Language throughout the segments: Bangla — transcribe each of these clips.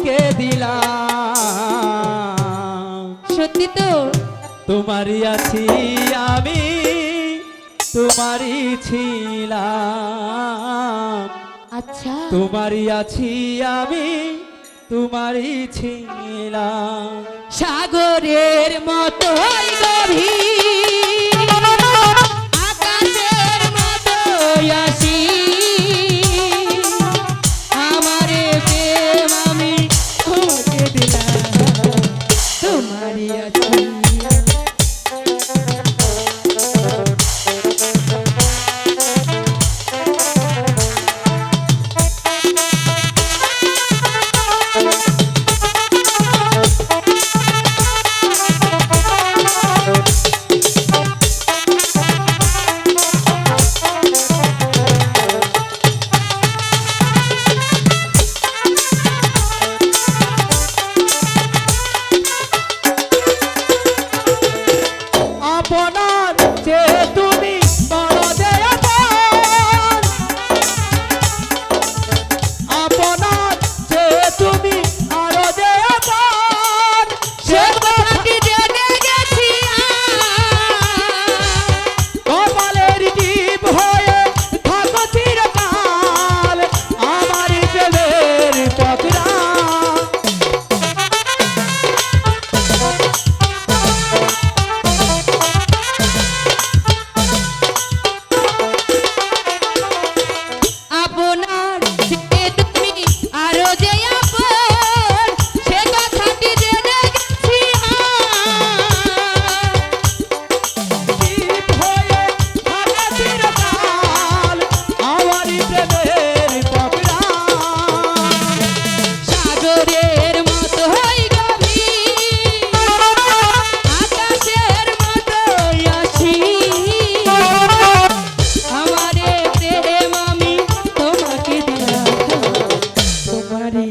আজকে দিলাম। সত্যি তো? তোমারই আছি আমি তোমারই ছিলাম। আচ্ছা। তোমারই আছি আমি তোমারই ছিলাম। সাগরের মতো গভীর। i Yeah, yeah.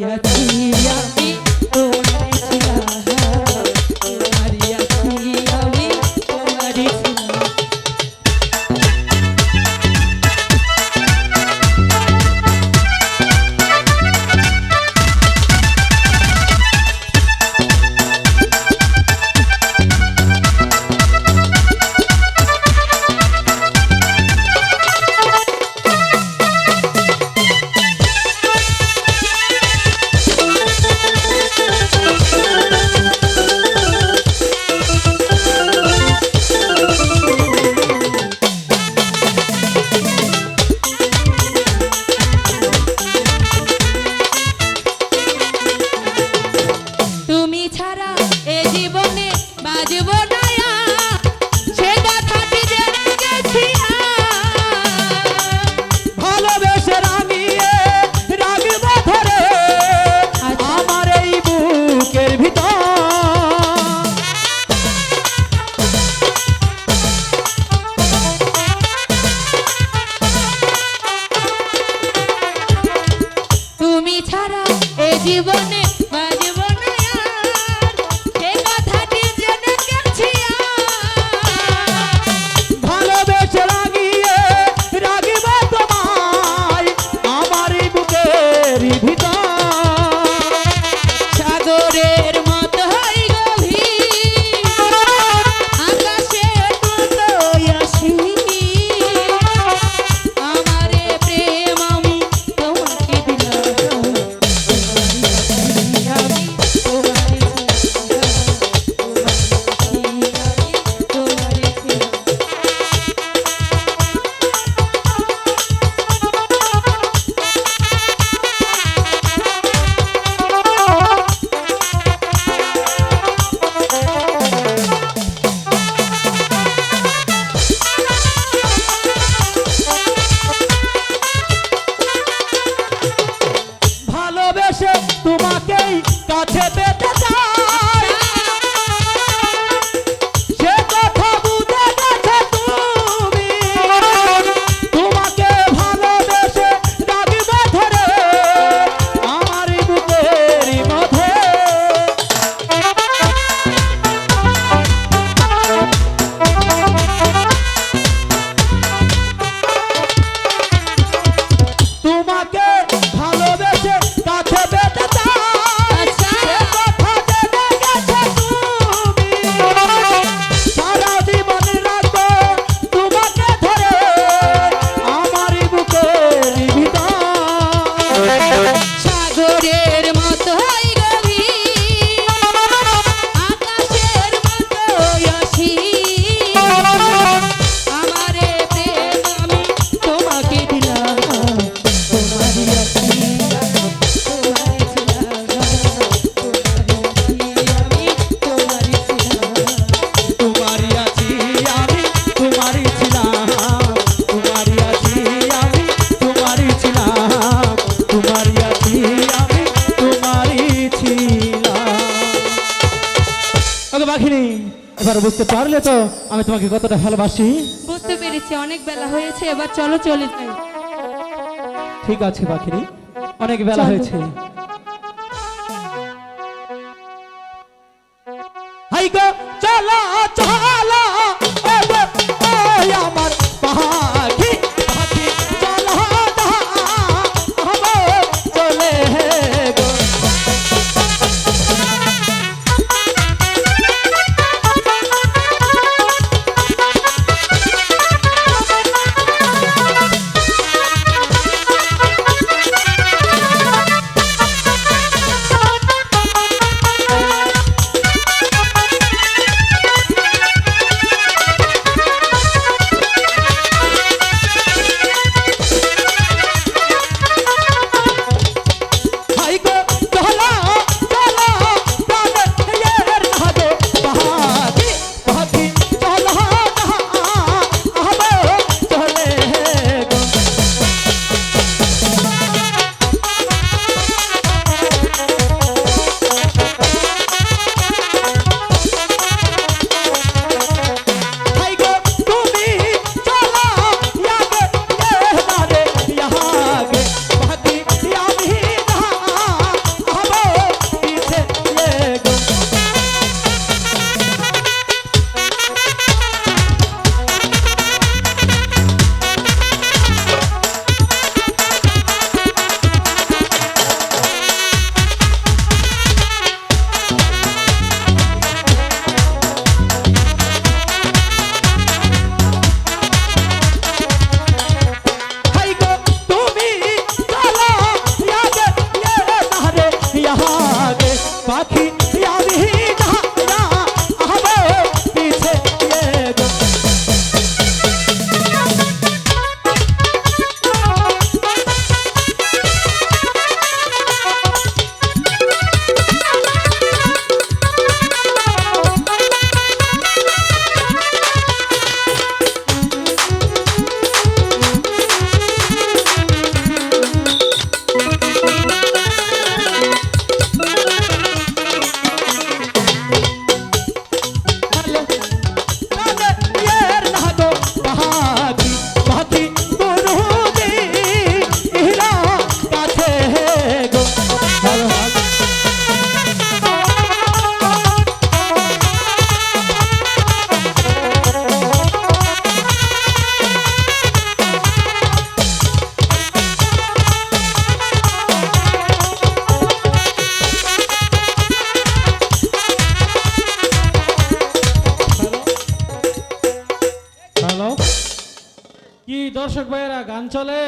Gatilla ভালোবেসে তোমাকেই কাছে পেতে বুঝতে পারলে তো আমি তোমাকে কতটা ভালোবাসি। বুঝতে পেরেছি অনেক বেলা হয়েছে এবার চলো চলে যাই। ঠিক আছে পাখিরি অনেক বেলা হয়েছে। হাই গো চলো চলো। দর্শক ভাইয়েরা গান চলে।